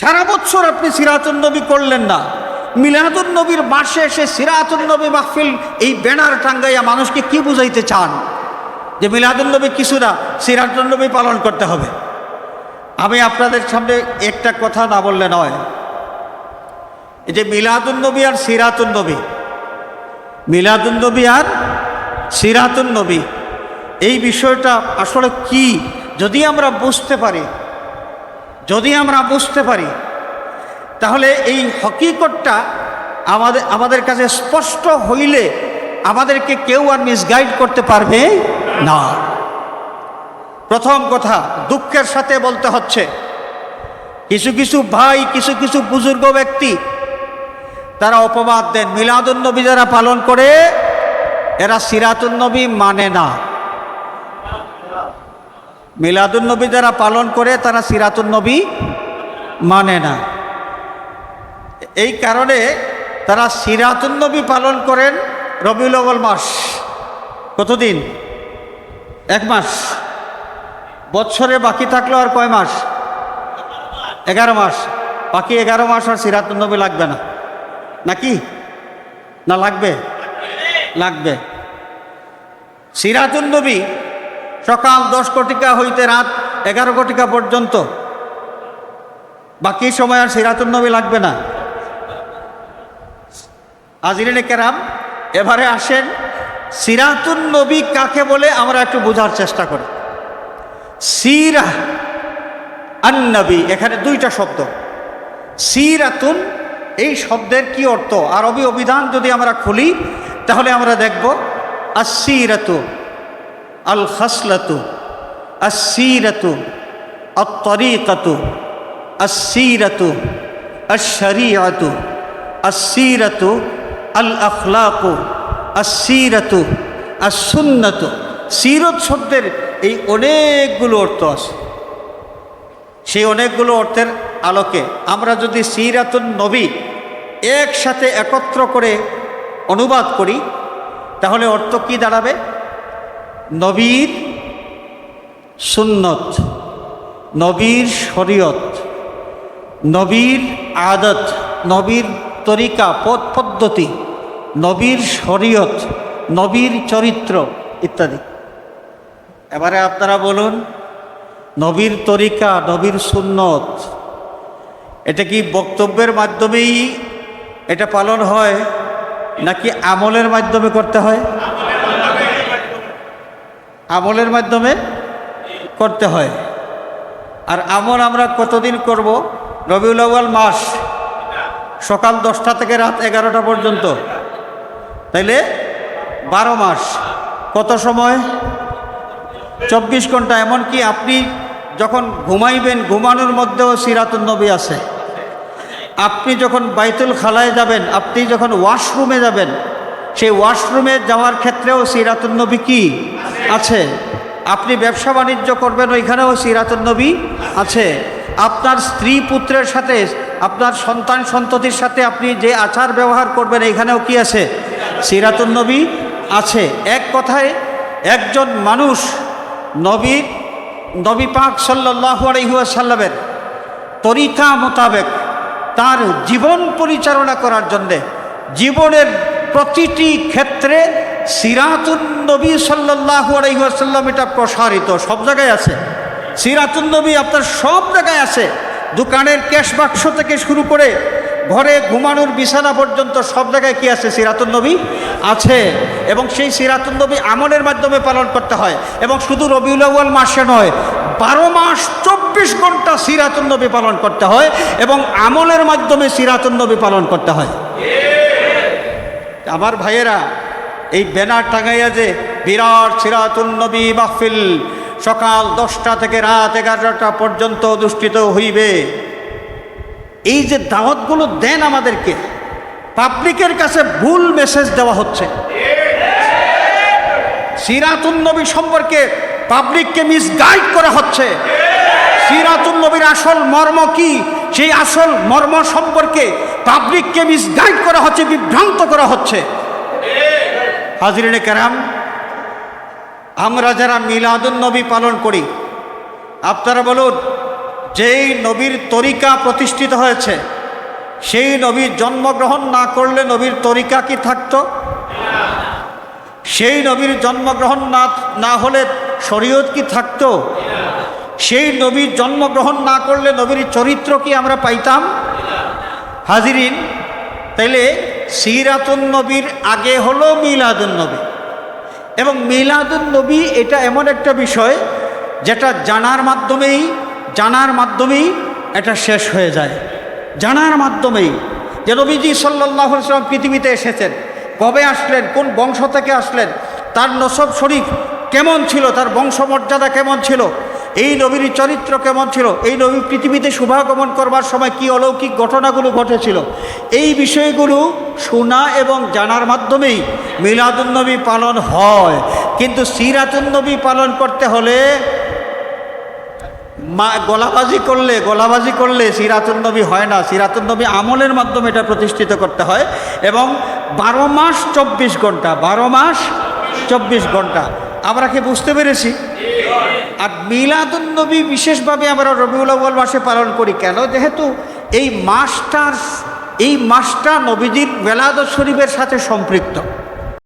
সারা বছর আপনি সিরাতুন নবী করলেন না। মিলাদুন নবীর মাসে এসে সিরাতুন নবী মাহফিল এই ব্যানার টাঙ্গাইয়া মানুষকে কি বুঝাইতে চান? যে মিলাদুন নবী কিছু না সিরাতুন নবী পালন করতে হবে। আমি আপনাদের সামনে একটা কথা না বললে নয়। এই যে মিলাদুন নবী আর সিরাতুন নবী। মিলাদুন নবী আর সিরাতুন নবী। এই বিষয়টা আসলে কি? যদি আমরা বুঝতে পারি যদি আমরা বুঝতে পারি, তাহলে এই হকিকতটা আমাদের আমাদের কাছে স্পষ্ট হইলে আমাদেরকে কেউ আর মিসগাইড করতে পারবে না। প্রথম কথা, দুঃখের সাথে বলতে হচ্ছে, কিছু কিছু ভাই, কিছু কিছু বুজুর্গ ব্যক্তি, তারা অপবাদ দেন মিলাদুন্নবী যারা পালন করে, এরা সিরাতুন্নবী মানে না। মিলাদুন্নবী যারা পালন করে, তারা সিরাতুন্নবী মানে না। এই কারণে তারা সিরাতুন্নবী পালন করেন রবিউল আউয়াল মাস। কতদিন? এক মাস। বৎসরে বাকি থাকল আর কয় মাস? এগারো মাস। বাকি এগারো মাস আর সিরাতুন্নবী লাগবে না। নাকি? না লাগবে? লাগবে। সিরাতুন্নবী সকাল দশ কোটিকা হইতে রাত এগারো কোটিকা পর্যন্ত। বাকি সময় আর সিরাতুন্নবী লাগবে না। আজিরিনে কেরাম, এবারে আসেন, সিরাতুন নবী কাকে বলে আমরা একটু বোঝার চেষ্টা করি। সিরা আন্নবী, এখানে দুইটা শব্দ। সিরাতুন, এই শব্দের কি অর্থ? আরবি অভিধান যদি আমরা খুলি, তাহলে আমরা দেখব আসিরাতু আল খাসলাতু আসিরাতু আত্তরিকাতু আসিরাতু আশরিয়াতু আসিরাতু আল আখলাকু আসিরাতু আসুন্নাতু সিরত শব্দের এই অনেকগুলো অর্থ আছে। সেই অনেকগুলো অর্থের আলোকে আমরা যদি সিরাতুন নবী একসাথে একত্র করে অনুবাদ করি, তাহলে অর্থ কি দাঁড়াবে? নবীর সুন্নত, নবীর শরীয়ত, নবীর আদত, নবীর তরিকা পথ পদ্ধতি, নবীর শরীয়ত, নবীর চরিত্র ইত্যাদি। এবারে আপনারা বলুন, নবীর তরিকা, নবীর সুন্নত, এটা কি বক্তব্যের মাধ্যমেই এটা পালন হয় নাকি আমলের মাধ্যমে করতে হয়? আমলের মাধ্যমে করতে হয়। আর আমল আমরা কতদিন করব? রবিউল আউয়াল মাস সকাল দশটা থেকে রাত এগারোটা পর্যন্ত। তাইলে বারো মাস। কত সময়? চব্বিশ ঘণ্টা। এমনকি আপনি যখন ঘুমাইবেন, ঘুমানোর মধ্যেও সিরাতুল নবী আছে। আপনি যখন বাইতুল খালায় যাবেন, আপনি যখন ওয়াশরুমে যাবেন, সেই ওয়াশরুমে যাওয়ার ক্ষেত্রেও সিরাতুল নবী কি? আছে। আপনি ব্যবসা বাণিজ্য করবেন ওইখানেও সিরাতুল নবী আছে। আপনার স্ত্রী পুত্রের সাথে, আপনার সন্তান সন্ততির সাথে আপনি যে আচার ব্যবহার করবেন, এইখানেও কি আছে? সিরাতুল নবী আছে। এক কথায়, একজন মানুষ নবীর, নবী পাক সাল্লাহ আলহিহাসাল্লামের তরিকা মোতাবেক তার জীবন পরিচালনা করার জন্যে, জীবনের প্রতিটি ক্ষেত্রে সিরাতুন নবী সাল্লাহ আলহিহাসাল্লাম এটা প্রসারিত, সব জায়গায় আছে। সিরাতুন নবী আপনার সব জায়গায় আছে। দোকানের ক্যাশ বাক্স থেকে শুরু করে ঘরে ঘুমানোর বিছানা পর্যন্ত সব জায়গায় কি আছে? সিরাতুল নবী আছে এবং সেই সিরাতুল নবী আমলের মাধ্যমে পালন করতে হয় এবং শুধু রবিউল আউ্য়াল মাসে নয়, বারো মাস চব্বিশ ঘণ্টা সিরাতুল নবী পালন করতে হয় এবং আমলের মাধ্যমে সিরাতুল নবী পালন করতে হয়। আমার ভাইয়েরা এই ব্যানার টাঙাইয়া যে বিরাট সিরাতুল নবী মাহফিল সকাল দশটা থেকে রাত এগারোটা পর্যন্ত অনুষ্ঠিত হইবে। এই যে দাওয়াতগুলো দেন আমাদেরকে, পাবলিকের কাছে ভুল মেসেজ দেওয়া হচ্ছে। সিরাতুল নবী সম্পর্কে পাবলিককে মিসগাইড করা হচ্ছে। সিরাতুল নবীর আসল মর্ম কি? সেই আসল মর্ম সম্পর্কে পাবলিককে মিসগাইড করা হচ্ছে, বিভ্রান্ত করা হচ্ছে। হাজরিনে কেরাম, আমরা যারা মিলাদুন নবী পালন করি, আপনারা বলুন, যেই নবীর তরিকা প্রতিষ্ঠিত হয়েছে, সেই নবীর জন্মগ্রহণ না করলে নবীর তরিকা কি থাকতো? সেই নবীর জন্মগ্রহণ না না হলে শরীয়ত কি থাকতো? সেই নবীর জন্মগ্রহণ না করলে নবীর চরিত্র কি আমরা পাইতাম? হাজিরিন, তাইলে সিরাতুন নবীর আগে হলো মিলাদুন নবী। এবং মিলাদুন নবী এটা এমন একটা বিষয় যেটা জানার মাধ্যমেই জানার মাধ্যমেই এটা শেষ হয়ে যায়। জানার মাধ্যমেই যে নবীজি সাল্লাহ সাল্লাম পৃথিবীতে এসেছেন, কবে আসলেন, কোন বংশ থেকে আসলেন, তার নসব শরীফ কেমন ছিল, তার বংশমর্যাদা কেমন ছিল, এই নবীর চরিত্র কেমন ছিল, এই নবী পৃথিবীতে শুভাগমন করবার সময় কি অলৌকিক ঘটনাগুলো ঘটেছিল এই বিষয়গুলো শোনা এবং জানার মাধ্যমেই মিলাদুন্নবী পালন হয়। কিন্তু সিরাতুন্নবী পালন করতে হলে মা গলাবাজি করলে গলাবাজি করলে সিরাতুন্নবী হয় না। সিরাতুন্নবী আমলের মাধ্যমে এটা প্রতিষ্ঠিত করতে হয় এবং বারো মাস চব্বিশ ঘণ্টা, বারো মাস চব্বিশ ঘণ্টা। আমরা কি বুঝতে পেরেছি? আর মিলাদুন্নবী বিশেষভাবে আমরা রবিউল মাসে পালন করি কেন? যেহেতু এই মাসটার এই মাসটা নবীজির বেলাদ শরীফের সাথে সম্পৃক্ত।